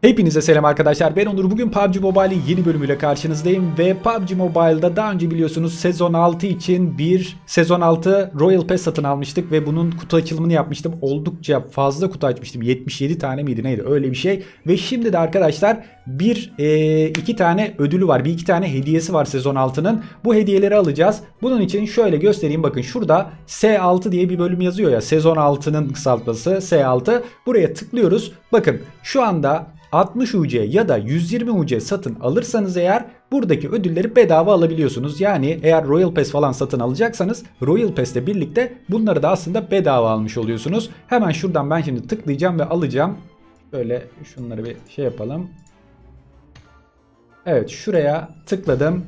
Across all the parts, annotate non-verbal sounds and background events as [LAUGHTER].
Hepinize selam arkadaşlar. Ben Onur. Bugün PUBG Mobile'in yeni bölümüyle karşınızdayım ve PUBG Mobile'da daha önce biliyorsunuz sezon 6 için bir sezon 6 Royal Pass satın almıştık ve bunun kutu açılımını yapmıştım. Oldukça fazla kutu açmıştım. 77 tane miydi neydi öyle bir şey. Ve şimdi de arkadaşlar bir e, iki tane ödülü var. Bir iki tane hediyesi var sezon 6'nın. Bu hediyeleri alacağız. Bunun için şöyle göstereyim. Bakın şurada S6 diye bir bölüm yazıyor ya. Sezon 6'nın kısaltması S6. Buraya tıklıyoruz. Bakın şu anda 60 UC ya da 120 UC satın alırsanız eğer buradaki ödülleri bedava alabiliyorsunuz. Yani eğer Royal Pass falan satın alacaksanız Royal Pass ile birlikte bunları da aslında bedava almış oluyorsunuz. Hemen şuradan ben şimdi tıklayacağım ve alacağım. Böyle şunları bir şey yapalım. Evet şuraya tıkladım.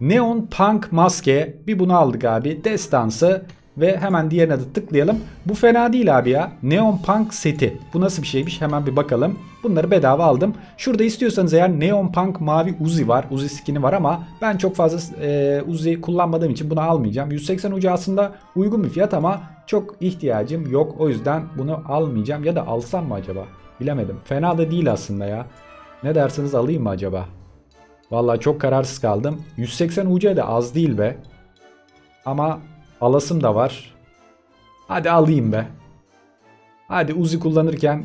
Neon Punk maske bir bunu aldık abi. Destansı ve hemen diğerine de tıklayalım. Bu fena değil abi ya. Neon Punk seti. Bu nasıl bir şeymiş hemen bir bakalım. Bunları bedava aldım. Şurada istiyorsanız eğer Neon Punk mavi Uzi var. Uzi skin'i var ama ben çok fazla e, Uzi kullanmadığım için bunu almayacağım. 180 ucu aslında uygun bir fiyat ama çok ihtiyacım yok. O yüzden bunu almayacağım. Ya da alsam mı acaba? Bilemedim. Fena da değil aslında ya. Ne dersiniz alayım mı acaba? Vallahi çok kararsız kaldım. 180 UC de az değil be. Ama alasım da var. Hadi alayım be. Hadi Uzi kullanırken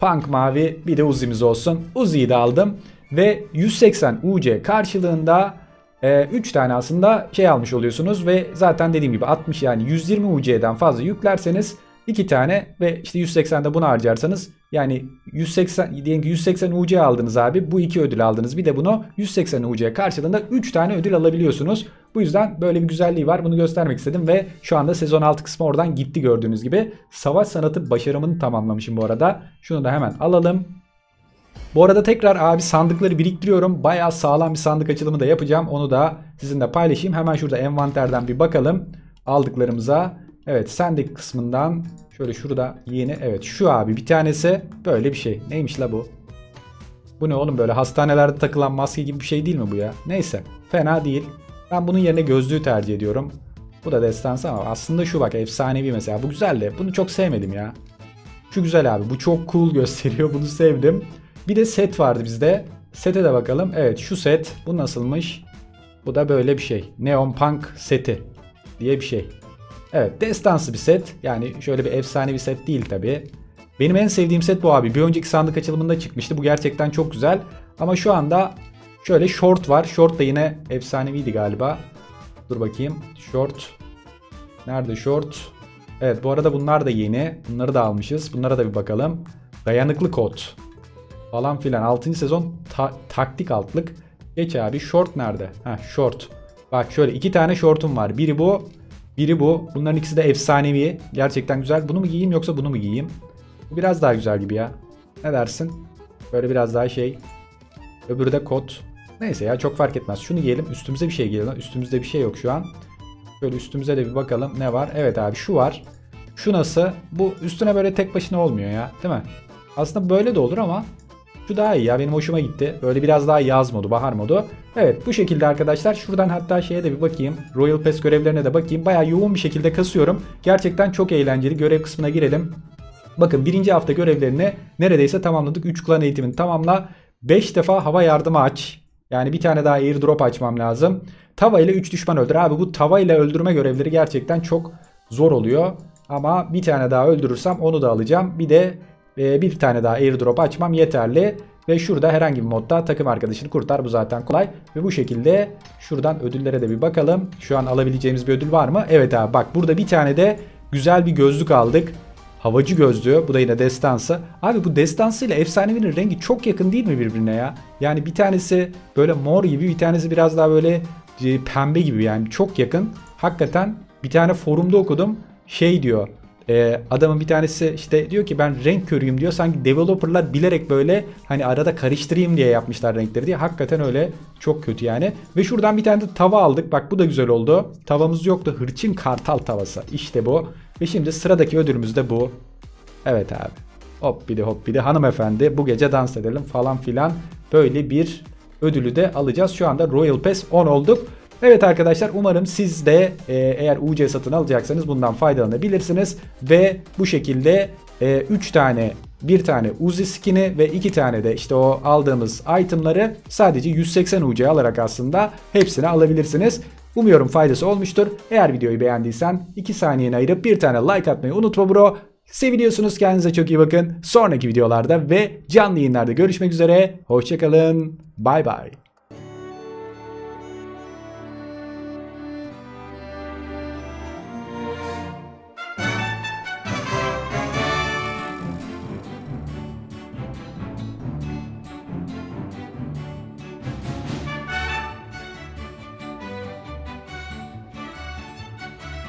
Punk mavi bir de Uzi'miz olsun. Uzi'yi de aldım. Ve 180 UC karşılığında 3 e, tane aslında şey almış oluyorsunuz. Ve zaten dediğim gibi 60 yani 120 UC'den fazla yüklerseniz 2 tane ve işte 180'de bunu harcarsanız yani 180 diyelim ki 180 UC aldınız abi. Bu iki ödül aldınız. Bir de bunu 180 UC karşılığında 3 tane ödül alabiliyorsunuz. Bu yüzden böyle bir güzelliği var. Bunu göstermek istedim ve şu anda sezon 6 kısmı oradan gitti gördüğünüz gibi. Savaş sanatı başarımını tamamlamışım bu arada. Şunu da hemen alalım. Bu arada tekrar abi sandıkları biriktiriyorum. Bayağı sağlam bir sandık açılımı da yapacağım. Onu da sizinle paylaşayım. Hemen şurada envanterden bir bakalım aldıklarımıza. Evet sendik kısmından şöyle şurada yeni evet şu abi bir tanesi böyle bir şey. Neymiş la bu? Bu ne oğlum böyle hastanelerde takılan maske gibi bir şey değil mi bu ya? Neyse fena değil. Ben bunun yerine gözlüğü tercih ediyorum. Bu da destansı ama aslında şu bak efsanevi mesela. Bu güzel de bunu çok sevmedim ya. Şu güzel abi bu çok cool [LAUGHS] gösteriyor bunu sevdim. Bir de set vardı bizde. Sete de bakalım. Evet şu set bu nasılmış? Bu da böyle bir şey. Neon Punk seti diye bir şey. Evet destansı bir set. Yani şöyle bir efsane bir set değil tabi. Benim en sevdiğim set bu abi. Bir önceki sandık açılımında çıkmıştı. Bu gerçekten çok güzel. Ama şu anda şöyle short var. Short da yine efsaneviydi galiba. Dur bakayım. Short. Nerede short? Evet bu arada bunlar da yeni. Bunları da almışız. Bunlara da bir bakalım. Dayanıklı kod. Falan filan. 6. sezon ta taktik altlık. Geç abi. Short nerede? Ha short. Bak şöyle iki tane shortum var. Biri bu. Biri bu. Bunların ikisi de efsanevi. Gerçekten güzel. Bunu mu giyeyim yoksa bunu mu giyeyim? Bu biraz daha güzel gibi ya. Ne dersin? Böyle biraz daha şey. Öbürü de kot. Neyse ya çok fark etmez. Şunu giyelim. Üstümüze bir şey giyelim. Üstümüzde bir şey yok şu an. Şöyle üstümüze de bir bakalım ne var. Evet abi şu var. Şu nasıl? Bu üstüne böyle tek başına olmuyor ya. Değil mi? Aslında böyle de olur ama şu daha iyi ya benim hoşuma gitti. Böyle biraz daha yaz modu, bahar modu. Evet bu şekilde arkadaşlar. Şuradan hatta şeye de bir bakayım. Royal Pass görevlerine de bakayım. Baya yoğun bir şekilde kasıyorum. Gerçekten çok eğlenceli. Görev kısmına girelim. Bakın birinci hafta görevlerini neredeyse tamamladık. 3 klan eğitimini tamamla. 5 defa hava yardımı aç. Yani bir tane daha airdrop açmam lazım. Tava ile 3 düşman öldür. Abi bu tava ile öldürme görevleri gerçekten çok zor oluyor. Ama bir tane daha öldürürsem onu da alacağım. Bir de e, bir tane daha airdrop açmam yeterli. Ve şurada herhangi bir modda takım arkadaşını kurtar. Bu zaten kolay. Ve bu şekilde şuradan ödüllere de bir bakalım. Şu an alabileceğimiz bir ödül var mı? Evet abi bak burada bir tane de güzel bir gözlük aldık. Havacı gözlüğü. Bu da yine destansı. Abi bu destansı ile efsanevinin rengi çok yakın değil mi birbirine ya? Yani bir tanesi böyle mor gibi bir tanesi biraz daha böyle e, pembe gibi yani çok yakın. Hakikaten bir tane forumda okudum. Şey diyor ee, adamın bir tanesi işte diyor ki ben renk körüyüm diyor. Sanki developerlar bilerek böyle hani arada karıştırayım diye yapmışlar renkleri diye. Hakikaten öyle çok kötü yani. Ve şuradan bir tane de tava aldık. Bak bu da güzel oldu. Tavamız yoktu. Hırçın kartal tavası. İşte bu. Ve şimdi sıradaki ödülümüz de bu. Evet abi. Hop bir de hop bir de hanımefendi bu gece dans edelim falan filan. Böyle bir ödülü de alacağız. Şu anda Royal Pass 10 olduk. Evet arkadaşlar umarım siz de e, eğer UC satın alacaksanız bundan faydalanabilirsiniz. Ve bu şekilde 3 e, tane bir tane Uzi skin'i ve iki tane de işte o aldığımız itemları sadece 180 UC alarak aslında hepsini alabilirsiniz. Umuyorum faydası olmuştur. Eğer videoyu beğendiysen 2 saniyeni ayırıp bir tane like atmayı unutma bro. Seviliyorsunuz kendinize çok iyi bakın. Sonraki videolarda ve canlı yayınlarda görüşmek üzere. Hoşçakalın. Bay bay.